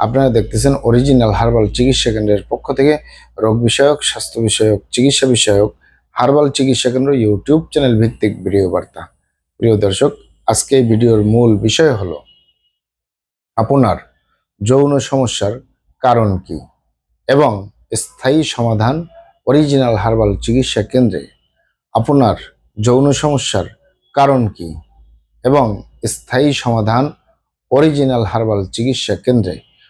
আপনারা দেখতেছেন original herbal চিকিৎসা কেন্দ্রের পক্ষ থেকে রোগ বিষয়ক, স্বাস্থ্য বিষয়ক, চিকিৎসা বিষয়ক হার্বাল চিকিৎসা কেন্দ্র ইউটিউব চ্যানেল ভিত্তিক ভিডিও বার্তা। প্রিয় দর্শক, আজকে এই ভিডিওর মূল বিষয় হলো, আপনার যৌন সমস্যার কারণ কি এবং স্থায়ী সমাধান অরিজিনাল হার্বাল চিকিৎসা কেন্দ্রে আপনার যৌন সমস্যার কারণ কি এবং স্থায়ী সমাধান অরিজিনাল হার্বাল চিকিৎসা কেন্দ্রে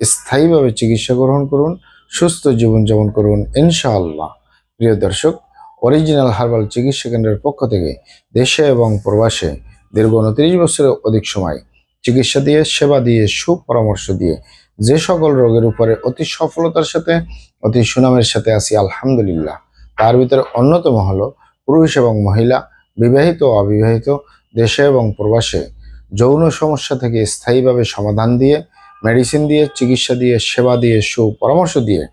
স্থায়ীভাবে চিকিৎসা গ্রহণ করুন, সুস্থ জীবনযাপন করুন, ইনশাআল্লাহ। প্রিয় দর্শক, অরিজিনাল হার্বাল চিকিৎসা কেন্দ্রের পক্ষ থেকে দেশে এবং প্রবাসে দীর্ঘ উনত্রিশ বছরের অধিক সময় চিকিৎসা দিয়ে, সেবা দিয়ে, সুপরামর্শ দিয়ে যে সকল রোগের উপরে অতি সফলতার সাথে, অতি সুনামের সাথে আছি, আলহামদুলিল্লাহ। তার ভিতরে অন্যতম হলো পুরুষ এবং মহিলা, বিবাহিত ও অবিবাহিত, দেশে এবং প্রবাসে যৌন সমস্যা থেকে স্থায়ীভাবে সমাধান দিয়ে মেডিসিন দিয়ে, চিকিৎসা দিয়ে, সেবা দিয়ে, সুপরামর্শ দিয়ে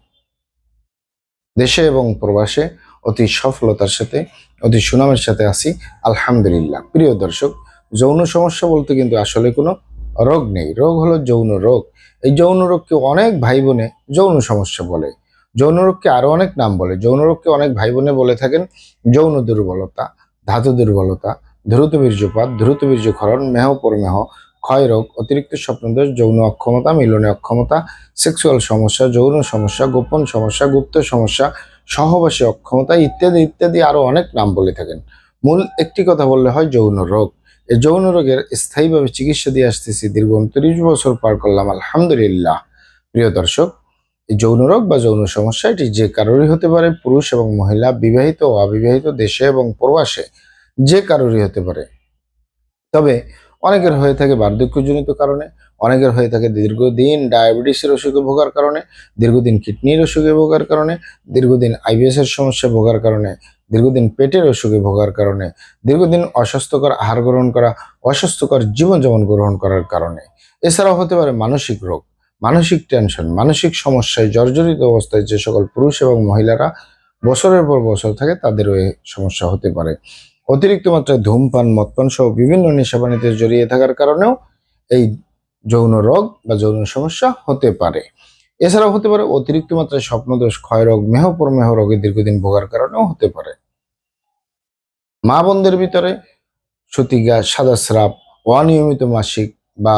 দেশে এবং প্রবাসে অতি সফলতার সাথে, অতি সুনামের সাথে আছি। আলহামদুলিল্লাহ। প্রিয় দর্শক, যৌন সমস্যা বলতে কিন্তু আসলে কোনো রোগ নেই। রোগ হলো যৌন রোগ। এই যৌন রোগকে অনেক ভাই বোনে যৌন সমস্যা বলে। যৌন রোগকে আরও অনেক নাম বলে। যৌন রোগকে অনেক ভাই বোনে বলে থাকেন যৌন দুর্বলতা, ধাতু দুর্বলতা, দ্রুত বীর্যপাত, দ্রুত বীর্যক্ষরণ, মেহ পরমেহ ক্ষয় রোগ, অতিরিক্ত স্বপ্নদোষ, যৌন অক্ষমতা, মিলনে অক্ষমতা সেক্সুয়াল সমস্যা, যৌন সমস্যা, গোপন সমস্যা, গুপ্ত সমস্যা, সহবাসী অক্ষমতা ইত্যাদি ইত্যাদি আরও অনেক নাম বলে থাকেন। মূল একটি কথা বললে হয় যৌন রোগ। এই যৌন রোগের স্থায়ীভাবে চিকিৎসা দিয়ে আসতেছি দীর্ঘ উনত্রিশ বছর পার করলাম, আলহামদুলিল্লাহ। প্রিয় দর্শক, এই যৌন রোগ বা যৌন সমস্যা এটি যে কারোরই হতে পারে, পুরুষ এবং মহিলা, বিবাহিত ও অবিবাহিত দেশে এবং প্রবাসে যে কারোরই হতে পারে। তবে অনেকের হয়ে থাকে বার্ধক্যজনিত কারণে, অনেকের হয়ে থাকে দীর্ঘদিন ডায়াবেটিসের অসুখে ভোগার কারণে, দীর্ঘদিন কিডনির অসুখে ভোগার কারণে, দীর্ঘদিন আইবিএস এর সমস্যা ভোগার কারণে, দীর্ঘদিন পেটের অসুখে ভোগার কারণে, দীর্ঘদিন অস্বাস্থ্যকর আহার গ্রহণ করা, অস্বাস্থ্যকর জীবনযাপন গ্রহণ করার কারণে। এছাড়াও হতে পারে মানসিক রোগ, মানসিক টেনশন, মানসিক সমস্যায় জর্জরিত অবস্থায় যে সকল পুরুষ এবং মহিলারা বছরের পর বছর থাকে, তাদেরও এই সমস্যা হতে পারে। অতিরিক্ত মাত্রায় ধূমপান মদপান সহ বিভিন্ন নেশাপানিতে জড়িয়ে থাকার কারণেও এই যৌন রোগ বা যৌন সমস্যা হতে পারে। এছাড়াও হতে পারে অতিরিক্ত মাত্রায় স্বপ্নদোষ ক্ষয় রোগ মেহ প্রমেহ রোগে দীর্ঘদিন ভোগার কারণেও হতে পারে। মা বোনদের ভিতরে সতিগা সাদা স্রাব অনিয়মিত মাসিক বা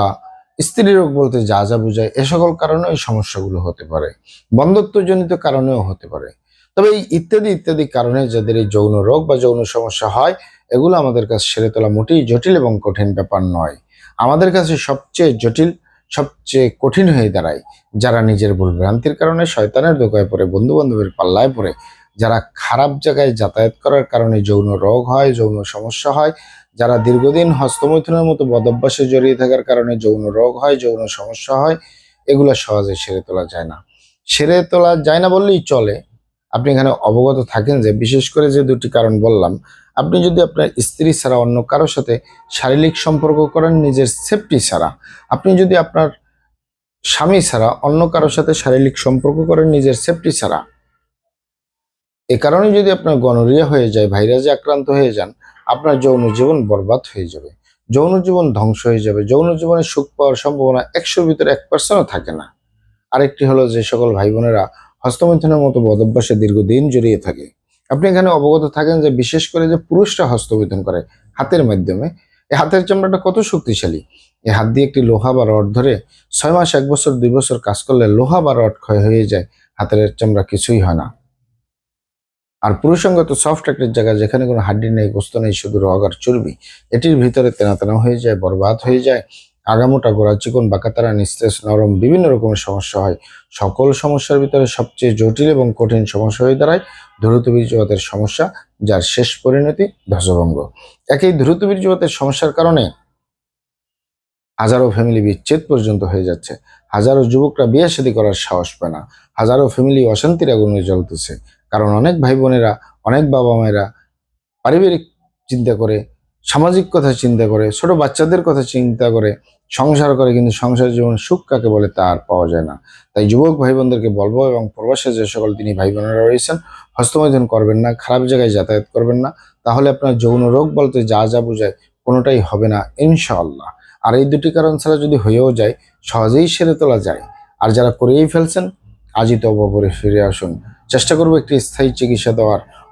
স্ত্রী রোগ বলতে যা যা বোঝায়, এ সকল কারণেও এই সমস্যাগুলো হতে পারে। বন্ধত্বজনিত কারণেও হতে পারে। তবে এই ইত্যাদি ইত্যাদি কারণে যাদের এই যৌন রোগ বা যৌন সমস্যা হয়, এগুলো আমাদের কাছে সেরে তোলা মোটেই জটিল এবং কঠিন ব্যাপার নয়। আমাদের কাছে সবচেয়ে জটিল, সবচেয়ে কঠিন হয়ে দাঁড়ায় যারা নিজের ভুল ভ্রান্তির কারণে শয়তানের দোকায় পড়ে বন্ধু বান্ধবের পাল্লায় পড়ে, যারা খারাপ জায়গায় যাতায়াত করার কারণে যৌন রোগ হয়, যৌন সমস্যা হয়, যারা দীর্ঘদিন হস্তমৈথুনের মতো বদভ্যাসে জড়িয়ে থাকার কারণে যৌন রোগ হয়, যৌন সমস্যা হয়, এগুলো সহজে সেরে তোলা যায় না। সেরে তোলা যায় না বললেই চলে আপনি এখানে অবগত থাকেন যে, বিশেষ করে যে দুটি কারণ বললাম, আপনি যদি আপনার স্ত্রী ছাড়া অন্য কারোর সাথে শারীরিক সম্পর্ক করেন, নিজের সেফটি ছাড়া, আপনি যদি আপনার স্বামী ছাড়া অন্য কারোর সাথে শারীরিক সম্পর্ক করেন, নিজের সেফটি ছাড়া, এ কারণে যদি আপনার গনোরিয়া হয়ে যায় ভাইরাসে আক্রান্ত হয়ে যান, আপনার যৌন জীবন বরবাদ হয়ে যাবে। যৌন জীবন ধ্বংস হয়ে যাবে। যৌন জীবনে সুখ পাওয়ার সম্ভাবনা একশোর ভিতরে এক পার্সেন্টও থাকে না। আরেকটি হলো যে, সকল ভাই বোনেরা হস্তমৈথুনের মতো বদভ্যাসে দীর্ঘদিন জড়িয়ে থাকে। আপনি এখানে অবগত থাকেন যে বিশেষ করে যে পুরুষরা হস্তমৈথুন করে হাতের মাধ্যমে এই হাতের চামড়াটা কত শক্তিশালী। এই হাত দিয়ে একটি লোহা বা রড ধরে ছয় মাস, এক বছর, দুই বছর কাজ করলে লোহা বা রড ক্ষয় হয়ে যায়, হাতের চামড়া কিছুই হয় না। আর পুরুষঙ্গত সফট একটা জায়গা যেখানে কোনো হাড্ডি নেই, গোস্ত নেই, শুধু রগ আর চর্বি, এটির ভিতরে তেনা তেনা হয়ে যায়, বরবাদ হয়ে যায় আগামোটা গোড়া চিকন বাঁকাতারা নিস্তেজ, নরম, বিভিন্ন রকমের সমস্যা হয়। সকল সমস্যার ভিতরে সবচেয়ে জটিল এবং কঠিন সমস্যা হয়ে দাঁড়ায় দ্রুত বীর্যপাতের সমস্যা, যার শেষ পরিণতি ধ্বসভঙ্গ একই দ্রুত বীর্যপাতের সমস্যার কারণে হাজারো ফ্যামিলি বিচ্ছেদ পর্যন্ত হয়ে যাচ্ছে। হাজারো যুবকরা বিয়ে শাদী করার সাহস পায় না। হাজারো ফ্যামিলি অশান্তির আগুনে জ্বলতেছে। কারণ অনেক ভাই বোনেরা অনেক বাবা মায়েরা পারিবারিক চিন্তা করে সামাজিক কথা চিন্তা করে, ছোট বাচ্চাদের কথা চিন্তা করে, সংসার করে কিন্তু সংসার জীবনে সুখ কাকে বলে তা আর পাওয়া যায় না। তাই যুবক ভাই বোনদেরকে বলব এবং প্রবাসে যে সকল তিনি ভাই বোনেরা রয়েছেন, হস্তমৈথুন করবেন না, খারাপ জায়গায় যাতায়াত করবেন না, তাহলে আপনার যৌন রোগ বলতে যা যা বোঝায় কোনোটাই হবে না, ইনশাআল্লাহ। আর এই দুটি কারণ ছাড়া যদি হয়েও যায়, সহজেই সেরে তোলা যায়। আর যারা করেই ফেলছেন, আজই তো অবপরে ফিরে আসুন। চেষ্টা করব একটি স্থায়ী চিকিৎসা দেওয়ার।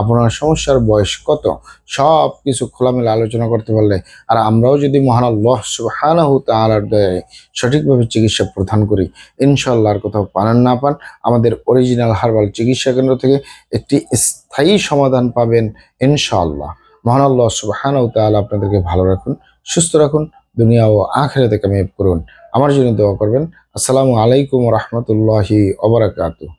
আপনার সমস্যার বয়স কত? সব কিছু খোলামেলা আলোচনা করতে পারলে আর আমরাও যদি মহান আল্লাহ সুবহানাহু তাআলার দয়ায় সঠিকভাবে চিকিৎসা প্রদান করি ইনশাল্লাহ আর কোথাও পান না পান, আমাদের অরিজিনাল হার্বাল চিকিৎসা কেন্দ্র থেকে একটি স্থায়ী সমাধান পাবেন ইনশাআল্লাহ। মহান আল্লাহ সুবহানাহু তাআলা আপনাদেরকে ভালো রাখুন, সুস্থ রাখুন, দুনিয়া ও আখেরাতে কামিয়াব করুন। আমার জন্য দোয়া করবেন। আসসালামু আলাইকুম রহমতুল্লাহি ওবরাকাতুহ